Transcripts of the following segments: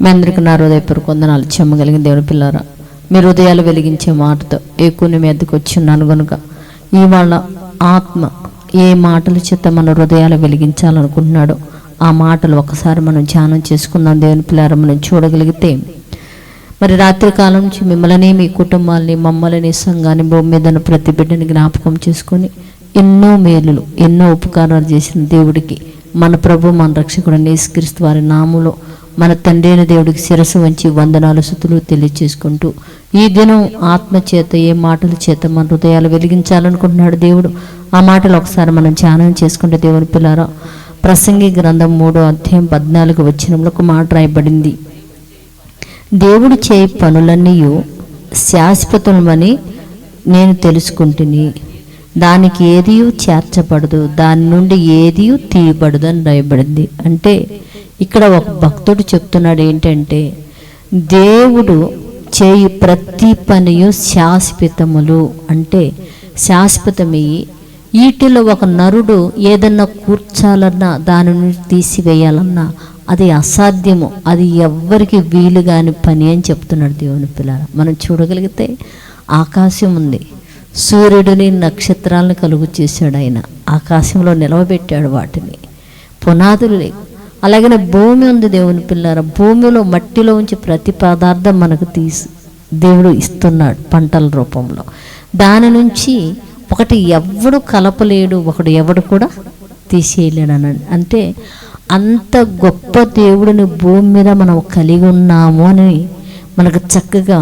మీ అందరికీ నా హృదయపూర్వక వందనాలు. చెమ్మగలిగిన దేవుని పిల్లారా మీ హృదయాలు వెలిగించే మాటతో ఎక్కువ మీ ఎద్దుకు వచ్చి ఉన్నాను గనుక ఇవాళ ఆత్మ ఏ మాటల చేత మన హృదయాలు వెలిగించాలనుకుంటున్నాడో ఆ మాటలు ఒకసారి మనం ధ్యానం చేసుకుందాం. దేవుని పిల్లారా మనం చూడగలిగితే మరి రాత్రి కాలం నుంచి మిమ్మల్ని మీ కుటుంబాలని మమ్మల్ని సంఘాన్ని భూమి మీద ప్రతి బిడ్డని జ్ఞాపకం చేసుకొని ఎన్నో మేలులు ఎన్నో ఉపకారాలు చేసిన దేవుడికి మన ప్రభు మన రక్షకుడు నేస్క్రీస్తు వారి నాములో మన తండ్రి అయిన దేవుడికి శిరస్సు వంచి వందనాలు సుతులు తెలియచేసుకుంటూ ఈ దినం ఆత్మ చేత ఏ మాటల చేత మన హృదయాలు వెలిగించాలనుకుంటున్నాడు దేవుడు. ఆ మాటలు ఒకసారి మనం ధ్యానం చేసుకుంటే దేవుని పిల్లారా ప్రసంగి గ్రంథం మూడో అధ్యాయం పద్నాలుగు వచ్చినంలో ఒక మాట రాయబడింది. దేవుడు చేయి పనులన్నీ శాశ్వతమని నేను తెలుసుకుంటుని దానికి ఏది చేర్చబడదు దాని నుండి ఏది తీయబడదు అని రాయబడింది. అంటే ఇక్కడ ఒక భక్తుడు చెప్తున్నాడు ఏంటంటే దేవుడు చేయి ప్రతి పనియు శాశ్వతములు. అంటే శాశ్వతమయ్యి వీటిలో ఒక నరుడు ఏదన్నా కూర్చాలన్నా దాని నుండి తీసివేయాలన్నా అది అసాధ్యము. అది ఎవ్వరికి వీలు కాని పని అని చెప్తున్నాడు దేవుని పిల్లల. మనం చూడగలిగితే ఆకాశం ఉంది. సూర్యుడిని నక్షత్రాలను కలుగు చేశాడు ఆయన. ఆకాశంలో నిలవబెట్టాడు వాటిని. పునాదులు లేవు. అలాగనే భూమి ఉంది దేవుని పిల్లర భూమిలో మట్టిలో ఉంచి ప్రతి పదార్థం మనకు తీసి దేవుడు ఇస్తున్నాడు పంటల రూపంలో. దాని నుంచి ఒకటి ఎవడు కలపలేడు ఒకడు ఎవడు కూడా తీసేయలేడు అని అంటే అంత గొప్ప దేవుడిని భూమి మీద మనం కలిగి ఉన్నాము అని మనకు చక్కగా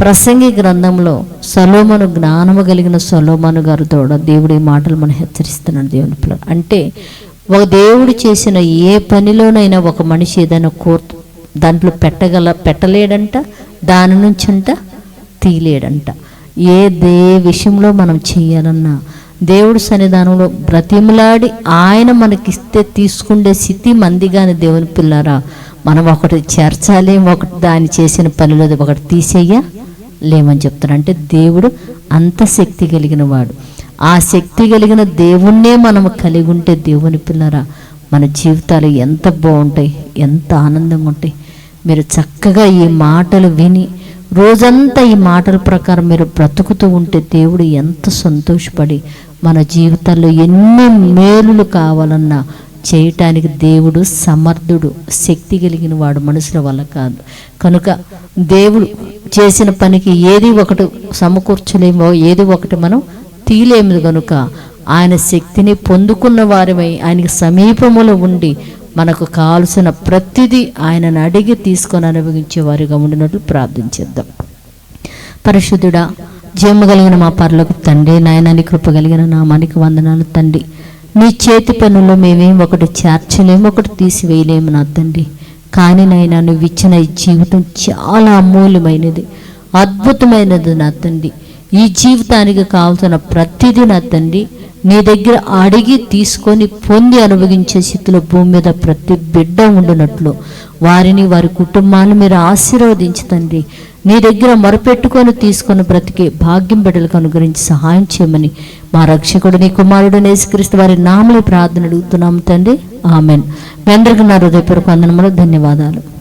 ప్రసంగి గ్రంథంలో సలోమను జ్ఞానము కలిగిన సలోమను గారు తోడ దేవుడి మాటలు మనం హెచ్చరిస్తున్నాడు దేవుని పిల్లలు. అంటే ఒక దేవుడు చేసిన ఏ పనిలోనైనా ఒక మనిషి ఏదైనా కోర్ దాంట్లో పెట్టగల పెట్టలేడంట దాని నుంచి అంట తీయలేడంట ఏ దే విషయంలో మనం చేయాలన్నా దేవుడు సన్నిధానంలో బ్రతిమలాడి ఆయన మనకిస్తే తీసుకుండే స్థితి కానీ దేవుని పిల్లరా మనం ఒకటి చేర్చాలి ఒకటి దాన్ని చేసిన పనిలో ఒకటి తీసేయ లేమని చెప్తారు అంటే దేవుడు అంత శక్తి కలిగిన వాడు ఆ శక్తి కలిగిన దేవుణ్ణే మనము కలిగి ఉంటే దేవుని పిల్లరా మన జీవితాలు ఎంత బాగుంటాయి ఎంత ఆనందంగా ఉంటాయి. మీరు చక్కగా ఈ మాటలు విని రోజంతా ఈ మాటల ప్రకారం మీరు బ్రతుకుతూ ఉంటే దేవుడు ఎంత సంతోషపడి మన జీవితాల్లో ఎన్ని మేలులు కావాలన్నా చేయటానికి దేవుడు సమర్థుడు శక్తి కలిగిన వాడు మనుషుల వల్ల కాదు. కనుక దేవుడు చేసిన పనికి ఏది ఒకటి సమకూర్చలేమో ఏది ఒకటి మనం తీయలేము కనుక ఆయన శక్తిని పొందుకున్న వారిమై ఆయనకి సమీపములో ఉండి మనకు కావలసిన ప్రతిదీ ఆయనను అడిగి తీసుకొని అనుభవించే వారిగా ఉండినట్లు ప్రార్థించేద్దాం పరిశుద్ధుడా జీవము కలిగిన మా పర్లకు తండ్రి నాయనాని కృప కలిగిన నామానికి వందనాలు తండ్రి. నీ చేతి పనుల్లో మేమేం ఒకటి చేర్చలేము ఒకటి తీసివేయలేము నా తండ్రి. కానీ నైనా నువ్వు ఇచ్చిన ఈ జీవితం చాలా అమూల్యమైనది అద్భుతమైనది నా తండ్రి. ఈ జీవితానికి కావాల్సిన ప్రతిదీ నా తండ్రి నీ దగ్గర అడిగి తీసుకొని పొంది అనుభవించే స్థితిలో భూమి మీద ప్రతి బిడ్డ ఉండినట్లు. వారిని వారి కుటుంబాన్ని మీరు ఆశీర్వదించి తండ్రి. నీ దగ్గర మొరపెట్టుకొని తీసుకొని బ్రతికే భాగ్యం బిడ్డలకు అనుగ్రహించి సహాయం చేయమని మా రక్షకుడు నీ కుమారుడు నేసుక్రీస్తు వారి నామని ప్రార్థన అడుగుతున్నాము తండ్రి. ఆమెన్. మీ అందరికీ నా హృదయపూర్వక వందనములు ధన్యవాదాలు.